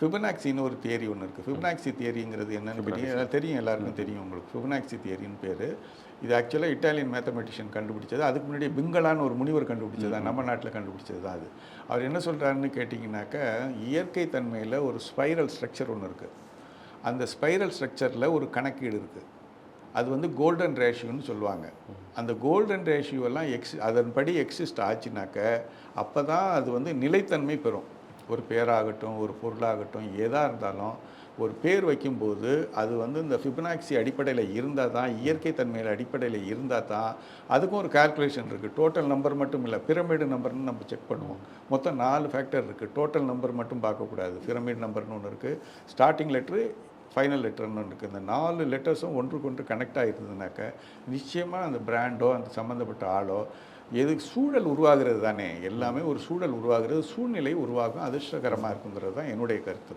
ஃபிபனாக்சின்னு ஒரு தியரி ஒன்று இருக்குது ஃபிபனாக்சி தியரிங்கிறது என்னன்னு கேட்டீங்கன்னா தெரியும். எல்லாருக்கும் தெரியும் உங்களுக்கு. ஃபிபனாக்சி தியரின்னு பேர். இது ஆக்சுவலாக இட்டாலியன் மேத்தமெட்டிஷியன் கண்டுபிடிச்சது. அதுக்கு முன்னாடி பிங்கலான்னு ஒரு முனிவர் கண்டுபிடிச்சது. தான் நம்ம நாட்டில் கண்டுபிடிச்சது தான் அது. அவர் என்ன சொல்கிறாருன்னு கேட்டிங்கனாக்கா இயற்கை தன்மையில் ஒரு ஸ்பைரல் ஸ்ட்ரக்சர் ஒன்று இருக்குது அந்த ஸ்பைரல் ஸ்ட்ரக்சரில் ஒரு கணக்கீடு இருக்குது அது வந்து கோல்டன் ரேஷியோன்னு சொல்லுவாங்க. அந்த கோல்டன் ரேஷியோலாம் எக்ஸ் அதன்படி எக்ஸிஸ்ட் ஆச்சுனாக்க அப்போ தான் அது வந்து நிலைத்தன்மை பெறும். ஒரு பேராகட்டும் ஒரு பொருளாகட்டும் எதாக இருந்தாலும் ஒரு பேர் வைக்கும்போது அது வந்து இந்த ஃபிபனாக்சி அடிப்படையில் இருந்தால் தான் இயற்கை தன்மையில் அடிப்படையில் இருந்தால் தான் அதுக்கும் ஒரு கால்குலேஷன் இருக்குது டோட்டல் நம்பர் மட்டும் இல்லை பிரமிடு நம்பர்னு நம்ம செக் பண்ணுவோம். மொத்தம் நாலு ஃபேக்டர் இருக்குது டோட்டல் நம்பர் மட்டும் பார்க்கக்கூடாது. பிரமிட் நம்பர்னு ஒன்று இருக்குது ஸ்டார்டிங் லெட்ரு ஃபைனல் லெட்டர்னு ஒன்று இருக்குது இந்த நாலு லெட்டர்ஸும் ஒன்றுக்கொன்று கனெக்ட் ஆகிருந்ததுனாக்க நிச்சயமாக அந்த பிராண்டோ அந்த சம்மந்தப்பட்ட ஆளோ எது சூழல் உருவாகிறது தானே எல்லாமே ஒரு சூழல் உருவாகிறது சூழ்நிலை உருவாகும் அதிர்ஷ்டகரமாக இருக்குங்கிறது தான் என்னுடைய கருத்து.